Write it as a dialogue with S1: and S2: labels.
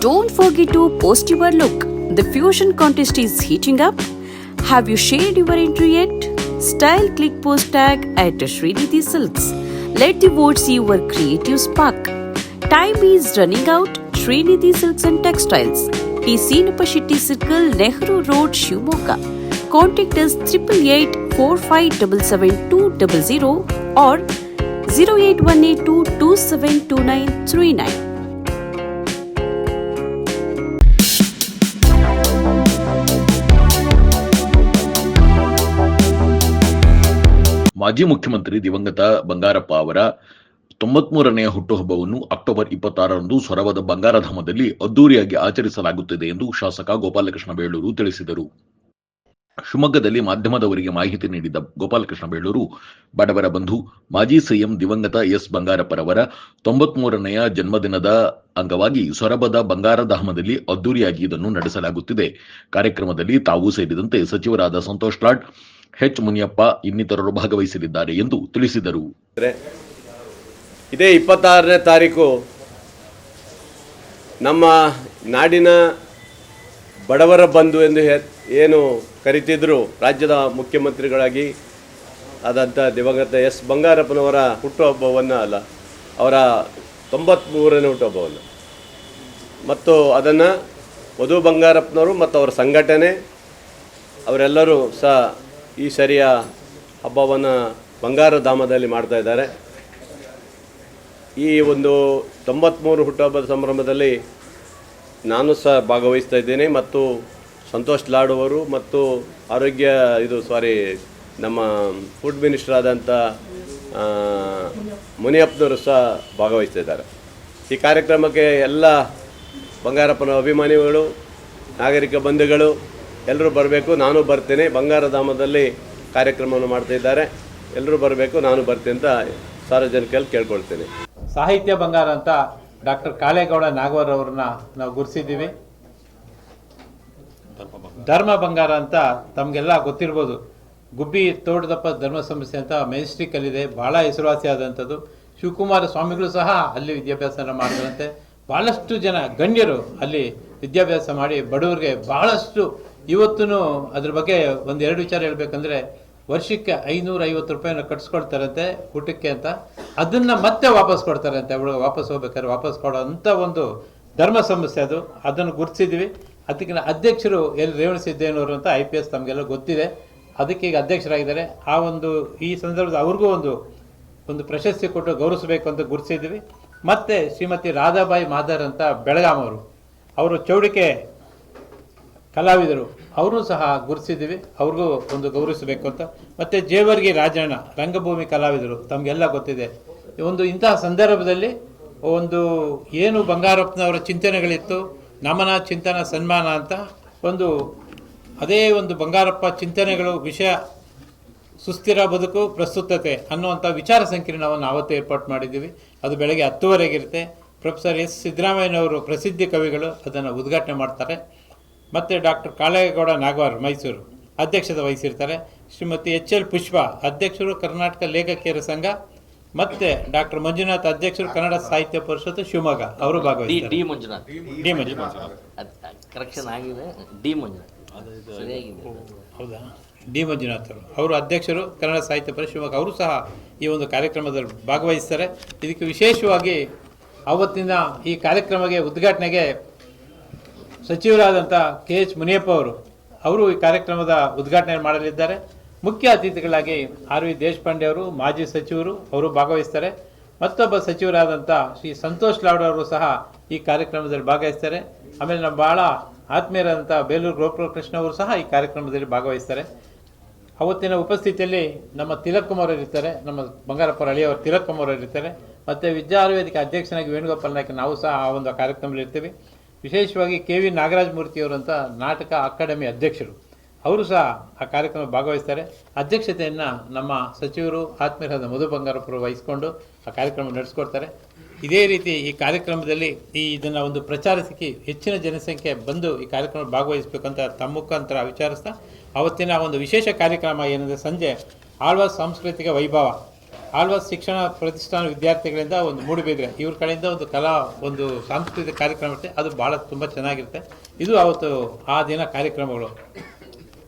S1: Don't forget to post your look. The fusion contest is heating up. Have you shared your entry yet? Style click post tag at Srinidhi Silks. Let the votes see your creative spark. Time is running out. Srinidhi Silks and Textiles. T. Sinupashiti Circle, Nehru Road, Shimoga. Contact us triple eight four five double seven two double zero or zero eight one eight two
S2: ಮಾಜಿ ಮುಖ್ಯಮಂತ್ರಿ ದಿವಂಗತ ಬಂಗಾರಪ್ಪ ಅವರ ತೊಂಬತ್ಮೂರನೆಯ ಹುಟ್ಟುಹಬ್ಬವನ್ನು October ಇಪ್ಪತ್ತಾರರಂದು ಸೊರಬದ ಬಂಗಾರಧಾಮದಲ್ಲಿ ಅದ್ದೂರಿಯಾಗಿ ಆಚರಿಸಲಾಗುತ್ತಿದೆ ಎಂದು ಶಾಸಕ ಗೋಪಾಲಕೃಷ್ಣ ಬೇಳೂರು ತಿಳಿಸಿದರು. ಶಿವಮೊಗ್ಗದಲ್ಲಿ ಮಾಧ್ಯಮದವರಿಗೆ ಮಾಹಿತಿ ನೀಡಿದ ಗೋಪಾಲಕೃಷ್ಣ ಬೇಳೂರು, ಬಡವರ ಬಂಧು, ಮಾಜಿ ಸಿಎಂ ದಿವಂಗತ ಎಸ್ ಬಂಗಾರಪ್ಪರವರ ತೊಂಬತ್ಮೂರನೆಯ ಜನ್ಮದಿನದ ಅಂಗವಾಗಿ ಸೊರಬದ ಬಂಗಾರಧಾಮದಲ್ಲಿ ಅದ್ದೂರಿಯಾಗಿ ಇದನ್ನು ನಡೆಸಲಾಗುತ್ತಿದೆ. ಕಾರ್ಯಕ್ರಮದಲ್ಲಿ ತಾವು ಸೇರಿದಂತೆ ಸಚಿವರಾದ ಸಂತೋಷ್ ಲಾಡ್ ಎಚ್ ಮುನಿಯಪ್ಪ ಇನ್ನಿತರರು ಭಾಗವಹಿಸಲಿದ್ದಾರೆ ಎಂದು ತಿಳಿಸಿದರು.
S3: ಇದೇ ಇಪ್ಪತ್ತಾರನೇ ತಾರೀಕು ನಮ್ಮ ನಾಡಿನ ಬಡವರ ಬಂಧು ಎಂದು ಏನು ಕರಿತಿದ್ರು ರಾಜ್ಯದ ಮುಖ್ಯಮಂತ್ರಿಗಳಾಗಿ ಆದಂಥ ದಿವಂಗತ ಎಸ್ ಬಂಗಾರಪ್ಪನವರ ಹುಟ್ಟುಹಬ್ಬವನ್ನು ಅಲ್ಲ, ಅವರ ತೊಂಬತ್ತ್ಮೂರನೇ ಹುಟ್ಟುಹಬ್ಬವನ್ನು. ಮತ್ತು ಅದನ್ನು ವಧು ಬಂಗಾರಪ್ಪನವರು ಮತ್ತು ಅವರ ಸಂಘಟನೆ, ಅವರೆಲ್ಲರೂ ಸಹ ಈ ಸರಿಯ ಹಬ್ಬವನ್ನು ಬಂಗಾರಧಾಮದಲ್ಲಿ ಮಾಡ್ತಾ ಇದ್ದಾರೆ. ಈ ಒಂದು ತೊಂಬತ್ತ್ಮೂರು ಹುಟ್ಟುಹಬ್ಬದ ಸಂಭ್ರಮದಲ್ಲಿ ನಾನು ಸಹ ಭಾಗವಹಿಸ್ತಾ ಇದ್ದೇನೆ ಮತ್ತು ಸಂತೋಷ್ ಲಾಡ್ ಮತ್ತು ಆರೋಗ್ಯ ಇದು ಸಾರಿ ನಮ್ಮ ಫುಡ್ ಮಿನಿಸ್ಟರ್ ಆದಂಥ ಮುನಿಯಪ್ಪನವರು ಸಹ ಭಾಗವಹಿಸ್ತಾ ಇದ್ದಾರೆ. ಈ ಕಾರ್ಯಕ್ರಮಕ್ಕೆ ಎಲ್ಲ ಬಂಗಾರಪ್ಪನ ಅಭಿಮಾನಿಗಳು, ನಾಗರಿಕ ಬಂಧುಗಳು ಎಲ್ಲರೂ ಬರಬೇಕು, ನಾನು ಬರ್ತೇನೆ ಬಂಗಾರಧಾಮದಲ್ಲಿ ಕಾರ್ಯಕ್ರಮವನ್ನು ಮಾಡ್ತಾ ಇದ್ದಾರೆ. ಎಲ್ಲರೂ ಬರಬೇಕು, ನಾನು ಬರ್ತೇನೆ ಅಂತ ಸಾರ್ವಜನಿಕರಲ್ಲಿ ಕೇಳ್ಕೊಳ್ತೇನೆ.
S4: ಸಾಹಿತ್ಯ ಬಂಗಾರ ಅಂತ ಡಾಕ್ಟರ್ ಕಾಳೇಗೌಡ ನಾಗವರ್ ಅವ್ರನ್ನ ನಾವು ಗುರುಸಿದ್ದೀವಿ ಧರ್ಮ ಬಂಗಾರ ಅಂತ ತಮಗೆಲ್ಲ ಗೊತ್ತಿರ್ಬೋದು. ಗುಬ್ಬಿ ತೋಟದಪ್ಪ ಧರ್ಮ ಸಂಸ್ಥೆ ಅಂತ ಮೆಜೆಸ್ಟಿಕ್ಕಲ್ಲಿದೆ ಭಾಳ ಹೆಸರುವಾಸಿಯಾದಂಥದ್ದು ಶಿವಕುಮಾರ ಸ್ವಾಮಿಗಳು ಸಹ ಅಲ್ಲಿ ವಿದ್ಯಾಭ್ಯಾಸನ ಮಾಡ್ತಾರಂತೆ. ಭಾಳಷ್ಟು ಜನ ಗಣ್ಯರು ಅಲ್ಲಿ ವಿದ್ಯಾಭ್ಯಾಸ ಮಾಡಿ ಬಡವರಿಗೆ ಬಹಳಷ್ಟು ಇವತ್ತೂ ಅದ್ರ ಬಗ್ಗೆ ಒಂದು ಎರಡು ವಿಚಾರ ಹೇಳ್ಬೇಕಂದ್ರೆ ವರ್ಷಕ್ಕೆ ಐನೂರ ಐವತ್ತು ರೂಪಾಯಿನ ಕಟ್ಸ್ಕೊಳ್ತಾರಂತೆ ಊಟಕ್ಕೆ ಅಂತ. ಅದನ್ನ ಮತ್ತೆ ವಾಪಸ್ ಕೊಡ್ತಾರಂತೆ. ಅವಳು ವಾಪಸ್ ಹೋಗ್ಬೇಕಾದ್ರೆ ವಾಪಸ್ ಕೊಡೋ ಅಂಥ ಒಂದು ಧರ್ಮ ಸಮಸ್ಯೆ ಅದು. ಅದನ್ನು ಗುರುತಿಸಿದ್ವಿ. ಅದಕ್ಕೆ ಅಧ್ಯಕ್ಷರು ಎಲ್ಲಿ ರೇವಣ ಸಿದ್ದೇನವರು ಅಂತ ಐ ಪಿ ಎಸ್ ತಮಗೆಲ್ಲ ಗೊತ್ತಿದೆ. ಅದಕ್ಕೆ ಈಗ ಅಧ್ಯಕ್ಷರಾಗಿದ್ದಾರೆ. ಆ ಒಂದು, ಈ ಸಂದರ್ಭದಲ್ಲಿ ಅವ್ರಿಗೂ ಒಂದು ಒಂದು ಪ್ರಶಸ್ತಿ ಕೊಟ್ಟು ಗೌರವಿಸಬೇಕು ಅಂತ ಗುರುತಿಸಿದ್ವಿ. ಮತ್ತೆ ಶ್ರೀಮತಿ ರಾಧಾಬಾಯಿ ಮಾದರ್ ಅಂತ ಬೆಳಗಾಂ ಅವರು. ಅವರು ಚೌಡಿಕೆ ಕಲಾವಿದರು, ಅವರು ಸಹ ಗುರುತಿಸಿದ್ದೀವಿ ಅವ್ರಿಗೂ ಒಂದು ಗೌರವಿಸಬೇಕು ಅಂತ. ಮತ್ತು ಜೇವರ್ಗಿ ರಾಜಣ್ಣ, ರಂಗಭೂಮಿ ಕಲಾವಿದರು, ತಮಗೆಲ್ಲ ಗೊತ್ತಿದೆ. ಒಂದು ಇಂತಹ ಸಂದರ್ಭದಲ್ಲಿ ಒಂದು ಏನು ಬಂಗಾರಪ್ಪನವರ ಚಿಂತನೆಗಳಿತ್ತು, ನಮನ, ಚಿಂತನ, ಸನ್ಮಾನ ಅಂತ ಒಂದು ಅದೇ ಒಂದು ಬಂಗಾರಪ್ಪ ಚಿಂತನೆಗಳು ವಿಷಯ ಸುಸ್ಥಿರ ಬದುಕು, ಪ್ರಸ್ತುತತೆ ಅನ್ನುವಂಥ ವಿಚಾರ ಸಂಕಿರಣವನ್ನು ಆವತ್ತು ಏರ್ಪಾಟ್ ಮಾಡಿದ್ದೀವಿ. ಅದು ಬೆಳಗ್ಗೆ ಹತ್ತುವರೆಗಿರುತ್ತೆ ಪ್ರೊಫೆಸರ್ ಎಸ್ ಸಿದ್ದರಾಮಯ್ಯನವರು ಪ್ರಸಿದ್ಧ ಕವಿಗಳು ಅದನ್ನು ಉದ್ಘಾಟನೆ ಮಾಡ್ತಾರೆ. ಮತ್ತು ಡಾಕ್ಟರ್ ಕಾಳೇಗೌಡ ನಾಗವಾರ್ ಮೈಸೂರು ಅಧ್ಯಕ್ಷತೆ ವಹಿಸಿರ್ತಾರೆ. ಶ್ರೀಮತಿ ಎಚ್ ಎಲ್ ಪುಷ್ಪ ಅಧ್ಯಕ್ಷರು ಕರ್ನಾಟಕ ಲೇಖಕಿಯರ ಸಂಘ ಮತ್ತೆ ಡಾಕ್ಟರ್ ಮಂಜುನಾಥ್ ಅಧ್ಯಕ್ಷರು ಕನ್ನಡ ಸಾಹಿತ್ಯ ಪರಿಷತ್ ಶಿವಮೊಗ್ಗ ಅವರು ಭಾಗವಹಿಸಿದ್ದಾರೆ.
S5: D Manjunath.
S4: D Manjunath.
S5: Correction ಆಗಿದೆ. ಡಿ ಮಂಜುನಾಥ್. ಸರಿಯಾಗಿದೆ.
S4: ಹೌದಾ? ಡಿ ಮಂಜುನಾಥ್ ಅವರು. ಅವರು ಅಧ್ಯಕ್ಷರು ಕನ್ನಡ ಸಾಹಿತ್ಯ ಪರಿಷತ್ ಶಿವಮೊಗ್ಗ. ಅವರು ಸಹ ಈ ಒಂದು ಕಾರ್ಯಕ್ರಮದಲ್ಲಿ ಭಾಗವಹಿಸ್ತಾರೆ. ಇದಕ್ಕೆ ವಿಶೇಷವಾಗಿ ಅವತ್ತಿನ ಈ ಕಾರ್ಯಕ್ರಮಕ್ಕೆ ಉದ್ಘಾಟನೆಗೆ ಸಚಿವರಾದಂಥ ಕೆ ಎಚ್ ಮುನಿಯಪ್ಪ ಅವರು ಅವರು ಈ ಕಾರ್ಯಕ್ರಮದ ಉದ್ಘಾಟನೆ ಮಾಡಲಿದ್ದಾರೆ. ಮುಖ್ಯ ಅತಿಥಿಗಳಾಗಿ ಆರ್ ವಿ ದೇಶಪಾಂಡೆ ಅವರು, ಮಾಜಿ ಸಚಿವರು, ಅವರು ಭಾಗವಹಿಸ್ತಾರೆ. ಮತ್ತೊಬ್ಬ ಸಚಿವರಾದಂಥ ಶ್ರೀ ಸಂತೋಷ್ ಲಾಡ್ ಅವರು ಸಹ ಈ ಕಾರ್ಯಕ್ರಮದಲ್ಲಿ ಭಾಗವಹಿಸ್ತಾರೆ. ಆಮೇಲೆ ನಮ್ಮ ಭಾಳ ಆತ್ಮೀಯರಾದಂಥ ಬೇಲೂರು ಗೋಪಾಲಕೃಷ್ಣ ಅವರು ಸಹ ಈ ಕಾರ್ಯಕ್ರಮದಲ್ಲಿ ಭಾಗವಹಿಸ್ತಾರೆ. ಅವತ್ತಿನ ಉಪಸ್ಥಿತಿಯಲ್ಲಿ ನಮ್ಮ ತಿಲಕ್ ಕುಮಾರ್ ಅವರಿರ್ತಾರೆ ನಮ್ಮ ಬಂಗಾರಪ್ಪ ಅಳಿಯವರು ತಿಲಕ್ ಕುಮಾರ್ ಇರ್ತಾರೆ. ಮತ್ತು ವಿದ್ಯಾ ವೇದಿಕೆ ಅಧ್ಯಕ್ಷನಾಗಿ ವೇಣುಗೋಪಾಲ್ ನಾಯ್ಕ, ನಾವು ಸಹ ಆ ಒಂದು ಕಾರ್ಯಕ್ರಮದಲ್ಲಿ ಇರ್ತೀವಿ. ವಿಶೇಷವಾಗಿ ಕೆ ವಿ ನಾಗರಾಜ ಮೂರ್ತಿಯವರು ಅಂತ ನಾಟಕ ಅಕಾಡೆಮಿ ಅಧ್ಯಕ್ಷರು. ಅವರು ಸಹ ಆ ಕಾರ್ಯಕ್ರಮ ಭಾಗವಹಿಸ್ತಾರೆ. ಅಧ್ಯಕ್ಷತೆಯನ್ನು ನಮ್ಮ ಸಚಿವರು ಆತ್ಮೀಯರಾದ ಮಧು ಬಂಗಾರಪ್ಪರು ವಹಿಸಿಕೊಂಡು ಆ ಕಾರ್ಯಕ್ರಮ ನಡೆಸ್ಕೊಡ್ತಾರೆ. ಇದೇ ರೀತಿ ಈ ಕಾರ್ಯಕ್ರಮದಲ್ಲಿ ಈ ಇದನ್ನು ಒಂದು ಪ್ರಚಾರ ಸಿಕ್ಕಿ ಹೆಚ್ಚಿನ ಜನಸಂಖ್ಯೆ ಬಂದು ಈ ಕಾರ್ಯಕ್ರಮ ಭಾಗವಹಿಸಬೇಕಂತ ತಮ್ಮ ಮುಖಾಂತರ ವಿಚಾರಿಸ್ತಾ, ಅವತ್ತಿನ ಒಂದು ವಿಶೇಷ ಕಾರ್ಯಕ್ರಮ ಏನಂದರೆ ಸಂಜೆ ಆಳ್ವಾಸ್ ಸಾಂಸ್ಕೃತಿಕ ವೈಭವ. ಆಳ್ವಾಸ್ ಶಿಕ್ಷಣ ಪ್ರತಿಷ್ಠಾನ ವಿದ್ಯಾರ್ಥಿಗಳಿಂದ ಒಂದು ಮೂಡುಬಿದ್ರೆ, ಇವ್ರ ಕಡೆಯಿಂದ ಒಂದು ಕಲಾ, ಒಂದು ಸಾಂಸ್ಕೃತಿಕ ಕಾರ್ಯಕ್ರಮ ಇರುತ್ತೆ, ಅದು ಭಾಳ ತುಂಬ ಚೆನ್ನಾಗಿರುತ್ತೆ. ಇದು ಅವತ್ತು ಆ ದಿನ ಕಾರ್ಯಕ್ರಮಗಳು.